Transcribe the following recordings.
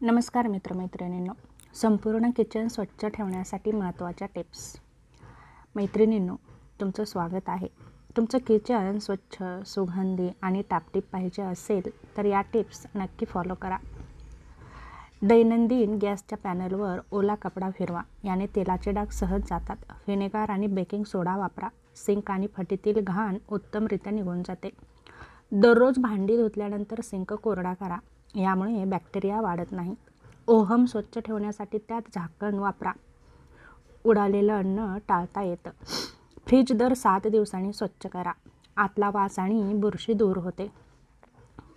नमस्कार मित्रमैत्रिणींनो. संपूर्ण किचन स्वच्छ ठेवण्यासाठी महत्त्वाच्या टिप्स. मैत्रिणींनो तुमचं स्वागत आहे. तुमचं किचन स्वच्छ सुगंधी आणि टापटीप पाहिजे असेल तर या टिप्स नक्की फॉलो करा. दैनंदिन गॅसच्या पॅनलवर ओला कपडा फिरवा याने तेलाचे डाग सहज जातात. व्हिनेगार आणि बेकिंग सोडा वापरा. सिंक आणि फटीतील घाण उत्तमरित्या निघून जाते. दररोज भांडी धुतल्यानंतर सिंक कोरडा करा. यामुळे बॅक्टेरिया वाढत नाही ओहम स्वच्छ ठेवण्यासाठी त्यात झाकण वापरा. उडालेलं अन्न टाळता येतं. फ्रीज दर सात दिवसांनी स्वच्छ करा. आतला वास आणि बुरशी दूर होते.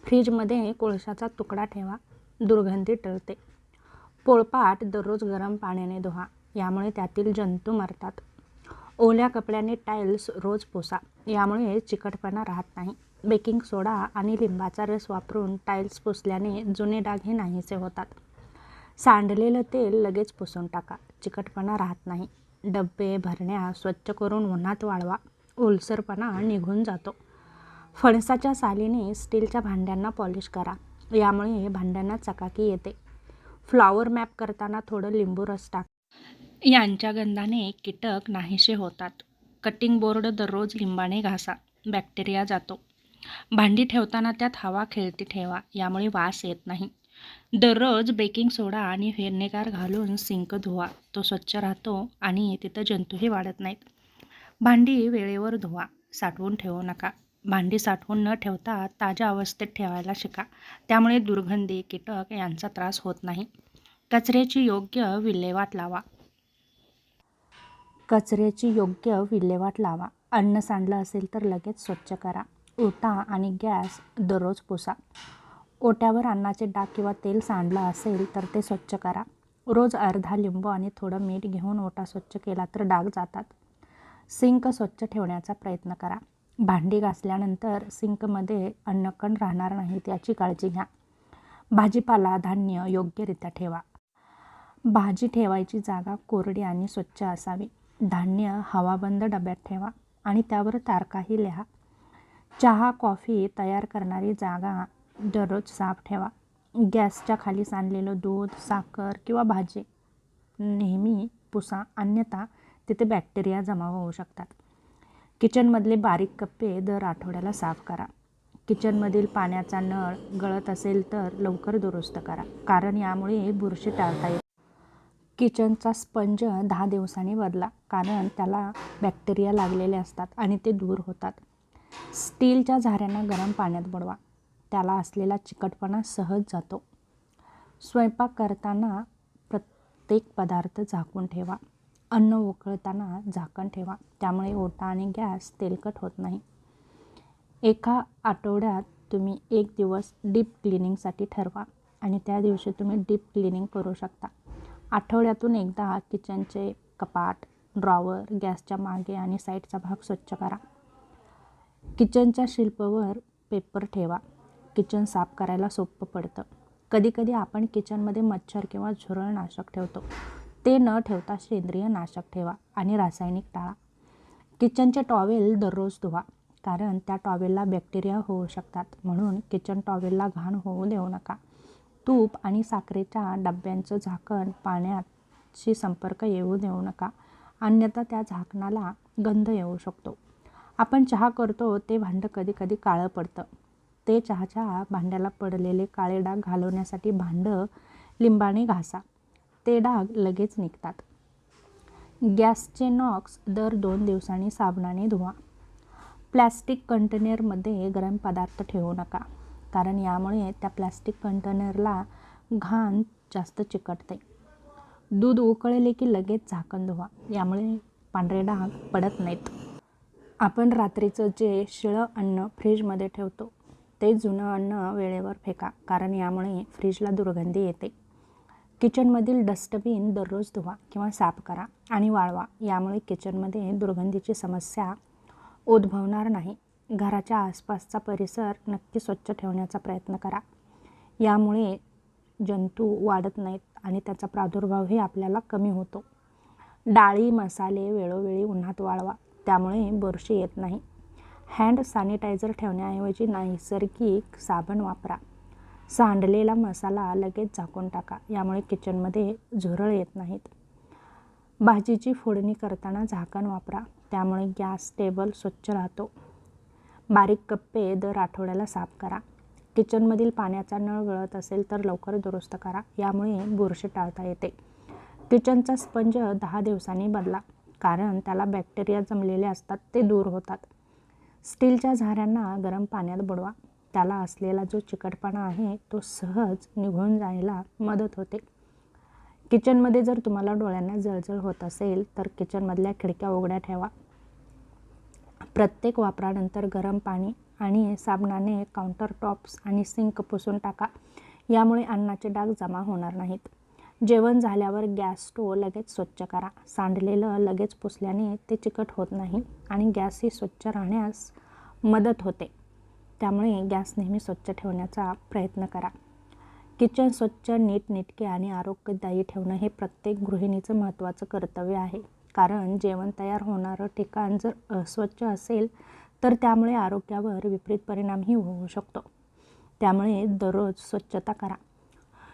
फ्रीजमध्ये कोळशाचा तुकडा ठेवा. दुर्गंधी टळते. पोळपाट दररोज गरम पाण्याने धुवा. यामुळे त्यातील जंतू मरतात. ओल्या कपड्याने टाईल्स रोज पुसा. यामुळे चिकटपणा राहत नाही. बेकिंग सोडा आणि लिंबाचा रस वापरून टाईल्स पुसल्याने जुने डाग हे नाहीसे होतात. सांडलेलं तेल लगेच पुसून टाका. चिकटपणा राहत नाही. डब्बे भरण्या स्वच्छ करून उन्हात वाळवा. ओलसरपणा निघून जातो. फणसाच्या सालीने स्टीलच्या भांड्यांना पॉलिश करा. यामुळे भांड्यांना चकाकी येते. फ्लॉवर मॅप करताना थोडं लिंबू रस टाक. यांच्या गंधाने कीटक नाहीसे होतात. कटिंग बोर्ड दररोज लिंबाने घासा. बॅक्टेरिया जातो. भांडी ठेवताना त्यात हवा खेळती ठेवा यामुळे वास येत नाही. दररोज बेकिंग सोडा आणि व्हिनेगार घालून सिंक धुवा. तो स्वच्छ राहतो आणि तिथं जंतूही वाढत नाहीत. भांडी वेळेवर धुवा साठवून ठेवू नका. भांडी साठवून न ठेवता ताज्या अवस्थेत ठेवायला शिका. त्यामुळे दुर्गंधी कीटक यांचा त्रास होत नाही. कचऱ्याची योग्य विल्हेवाट लावा. कचऱ्याची योग्य विल्हेवाट लावा. अन्न सांडलं असेल तर लगेच स्वच्छ करा. ओटा आणि गॅस दररोज पुसा. ओट्यावर अन्नाचे डाग किंवा तेल सांडलं असेल तर ते स्वच्छ करा. रोज अर्धा लिंबू आणि थोडं मीठ घेऊन ओटा स्वच्छ केला तर डाग जातात. सिंक स्वच्छ ठेवण्याचा प्रयत्न करा. भांडी घासल्यानंतर सिंकमध्ये अन्नकण राहणार नाहीत याची काळजी घ्या. भाजीपाला धान्य योग्यरित्या ठेवा. भाजी ठेवायची जागा कोरडी आणि स्वच्छ असावी. धान्य हवाबंद डब्यात ठेवा आणि त्यावर तारकाही लिहा. चहा कॉफी तयार करणारी जागा दररोज साफ ठेवा. गॅसच्या खाली सांडलेलं दूध साखर किंवा भाजी नेहमी पुसा अन्यथा तिथे बॅक्टेरिया जमा होऊ शकतात. किचनमधले बारीक कप्पे दर आठवड्याला साफ करा. किचनमधील पाण्याचा नळ गळत असेल तर लवकर दुरुस्त करा कारण यामुळे बुरशी टाळता येते किचनचा स्पंज दहा दिवसांनी बदला कारण त्याला बॅक्टेरिया लागलेले असतात आणि ते दूर होतात. स्टीलच्या झाऱ्यांना गरम पाण्यात बुडवा. त्याला असलेला चिकटपणा सहज जातो. स्वयंपाक करताना प्रत्येक पदार्थ झाकून ठेवा. अन्न उकळताना झाकण ठेवा. त्यामुळे ओटा आणि गॅस तेलकट होत नाही. एका आठवड्यात तुम्ही एक दिवस डीप क्लिनिंगसाठी ठरवा आणि त्या दिवशी तुम्ही डीप क्लिनिंग करू शकता. आठवड्यातून एकदा किचनचे कपाट ड्रॉवर गॅसच्या मागे आणि साईडचा भाग स्वच्छ करा. किचनच्या शिल्पवर पेपर ठेवा. किचन साफ करायला सोपं पडतं. कधीकधी आपण किचनमध्ये मच्छर किंवा झुरळनाशक ठेवतो. ते न ठेवता सेंद्रिय नाशक ठेवा आणि रासायनिक टाळा. किचनचे टॉवेल दररोज धुवा कारण त्या टॉवेलला बॅक्टेरिया होऊ शकतात. म्हणून किचन टॉवेलला घाण होऊ देऊ नका. तूप आणि साखरेच्या डब्यांचं झाकण पाण्याशी संपर्क येऊ देऊ नका. अन्यथा त्या झाकणाला गंध येऊ शकतो. आपण चहा करतो ते भांडं कधी कधी काळं पडतं. ते चहाच्या भांड्याला पडलेले काळे डाग घालवण्यासाठी भांडं लिंबाने घासा. ते डाग लगेच निघतात. गॅसचे नॉक्स दर दोन दिवसांनी साबणाने धुवा. प्लॅस्टिक कंटेनरमध्ये गरम पदार्थ ठेवू नका कारण यामुळे त्या प्लॅस्टिक कंटेनरला घाण जास्त चिकटते. दूध उकळले की लगेच झाकण धुवा. यामुळे पांढरे डाग पडत नाहीत. आपण रात्रीचं जे शिळं अन्न फ्रीजमध्ये ठेवतो ते जुनं अन्न वेळेवर फेका कारण यामुळे फ्रीजला दुर्गंधी येते. किचनमधील डस्टबिन दररोज धुवा किंवा साफ करा आणि वाळवा यामुळे किचनमध्ये दुर्गंधीची समस्या उद्भवणार नाही. घराच्या आसपासचा परिसर नक्की स्वच्छ ठेवण्याचा प्रयत्न करा. यामुळे जंतू वाढत नाहीत आणि त्याचा प्रादुर्भावही आपल्याला कमी होतो. डाळी मसाले वेळोवेळी उन्हात वाळवा. त्यामुळे बुरशी येत नाही. हँड सॅनिटायझर ठेवण्याऐवजी नैसर्गिक साबण वापरा. सांडलेला मसाला लगेच झाकून टाका यामुळे किचनमध्ये झुरळ येत नाहीत. भाजीची फोडणी करताना झाकण वापरा त्यामुळे गॅस टेबल स्वच्छ राहतो. बारीक कप्पे दर आठवड्याला साफ करा. किचनमधील पाण्याचा नळ गळत असेल तर लवकर दुरुस्त करा यामुळे बुरशी टाळता येते. किचनचा स्पंज दहा दिवसांनी बदला. कारण त्याला बॅक्टेरिया जमलेले असतात ते दूर होतात. स्टीलच्या झाऱ्यांना गरम पाण्यात बुडवा. त्याला असलेला जो चिकटपणा आहे तो सहज निघून जायला मदत होते. किचनमध्ये जर तुम्हाला डोळ्यांना जळजळ होत असेल तर किचनमधल्या खिडक्या उघड्या ठेवा. प्रत्येक वापरानंतर गरम पाणी आणि साबणाने काउंटर टॉप्स आणि सिंक पुसून टाका. यामुळे अन्नाचे डाग जमा होणार नाहीत. जेवण झाल्यावर गॅस स्टोव लगेच स्वच्छ करा. सांडलेलं लगेच पुसल्याने ते चिकट होत नाही आणि गॅसही स्वच्छ राहण्यास मदत होते. त्यामुळे गॅस नेहमी स्वच्छ ठेवण्याचा प्रयत्न करा. किचन स्वच्छ नीटनेटके आणि आरोग्यदायी ठेवणं हे प्रत्येक गृहिणीचं महत्त्वाचं कर्तव्य आहे. कारण जेवण तयार होणारं ठिकाण जर अस्वच्छ असेल तर त्यामुळे आरोग्यावर विपरीत परिणामही होऊ शकतो. त्यामुळे दररोज स्वच्छता करा.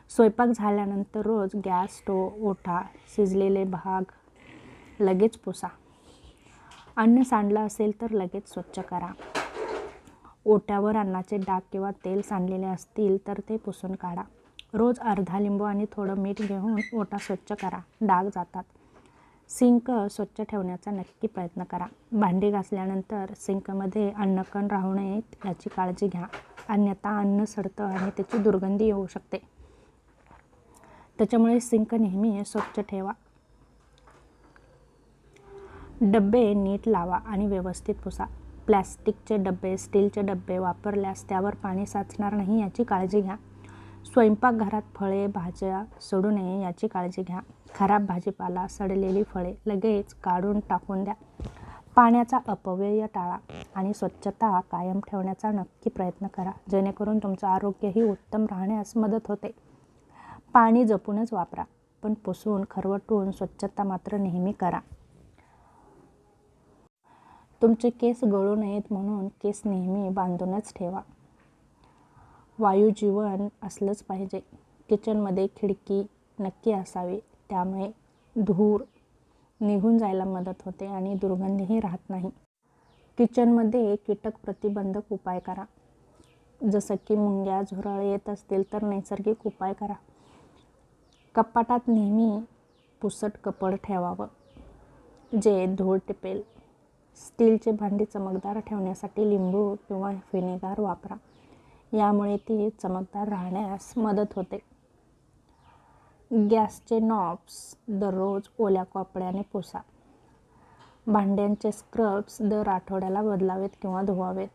स्वयंपाक झाल्यानंतर रोज गॅस स्टोव ओठा शिजलेले भाग लगेच पुसा. अन्न सांडलं असेल तर लगेच स्वच्छ करा. ओट्यावर अन्नाचे डाग किंवा तेल सांडलेले असतील तर ते पुसून काढा. रोज अर्धा लिंबू आणि थोडं मीठ घेऊन ओटा स्वच्छ करा. डाग जातात. सिंक स्वच्छ ठेवण्याचा नक्की प्रयत्न करा. भांडी घासल्यानंतर सिंकमध्ये अन्नकण राहू नये याची काळजी घ्या. अन्यथा अन्न सडतं आणि त्याची दुर्गंधी येऊ शकते. त्याच्यामुळे सिंक नेहमी स्वच्छ ठेवा. डब्बे नीट लावा आणि व्यवस्थित पुसा. प्लॅस्टिकचे डबे स्टीलचे डबे वापरल्यास त्यावर पाणी साचणार नाही याची काळजी घ्या. स्वयंपाकघरात फळे भाज्या सोडू नये याची काळजी घ्या. खराब भाजीपाला सडलेली फळे लगेच काढून टाकून द्या. पाण्याचा अपव्यय टाळा आणि स्वच्छता कायम ठेवण्याचा नक्की प्रयत्न करा. जेणेकरून तुमचं आरोग्यही उत्तम राहण्यास मदत होते. पाणी जपूनच वापरा पण पुसून खरवटून स्वच्छता मात्र नेहमी करा. तुमचे केस गळू नयेत म्हणून केस नेहमी बांधूनच ठेवा. वायू जीवन असलंच पाहिजे. किचनमध्ये खिडकी नक्की असावी त्यामुळे धूर निघून जायला मदत होते आणि दुर्गंधीही राहत नाही. किचनमध्ये कीटक प्रतिबंधक उपाय करा. जसं की मुंग्या झुरळ येत असतील तर नैसर्गिक उपाय करा. कपाटात नेहमी पुसट कपड ठेवावं. जे धूळ टिपेल. स्टीलचे भांडी चमकदार ठेवण्यासाठी लिंबू किंवा व्हिनेगार वापरा. यामुळे ती चमकदार राहण्यास मदत होते. गॅसचे नॉब्स दररोज ओल्या कपड्याने पुसा. भांड्यांचे स्क्रब्स दर आठवड्याला बदलावेत किंवा धुवावेत.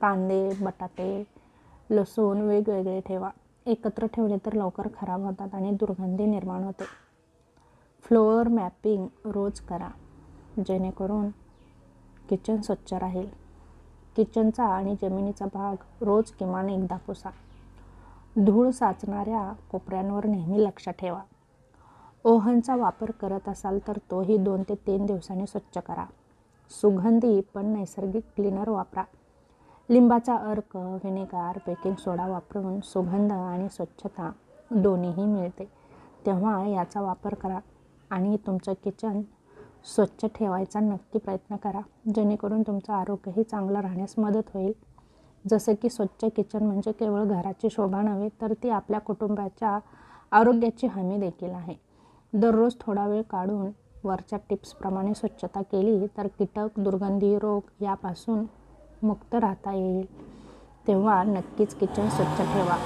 कांदे बटाटे लसूण वेगवेगळे ठेवा. एकत्र ठेवले तर लवकर खराब होतात आणि दुर्गंधी निर्माण होते. फ्लोअर मॅपिंग रोज करा जेणेकरून किचन स्वच्छ राहील. किचनचा आणि जमिनीचा भाग रोज किमान एकदा पुसा. धूळ साचणाऱ्या कोपऱ्यांवर नेहमी लक्ष ठेवा. ओहनचा वापर करत असाल तर तोही दोन ते तीन दिवसांनी स्वच्छ करा. सुगंधी पण नैसर्गिक क्लीनर वापरा. लिंबाचा अर्क व्हिनेगार बेकिंग सोडा वापरून सुगंध आणि स्वच्छता दोन्हीही मिळते. तेव्हा याचा वापर करा आणि तुमचं किचन स्वच्छ ठेवायचा नक्की प्रयत्न करा. जेणेकरून तुमचं आरोग्यही चांगलं राहण्यास मदत होईल. जसं की स्वच्छ किचन म्हणजे केवळ घराची शोभा नव्हे तर ती आपल्या कुटुंबाच्या आरोग्याची हमी देखील आहे. दररोज थोडा वेळ काढून वरच्या टिप्सप्रमाणे स्वच्छता केली तर कीटक दुर्गंधी रोग यापासून मुक्त राहता येईल. तेव्हा नक्कीच किचन स्वच्छ ठेवा.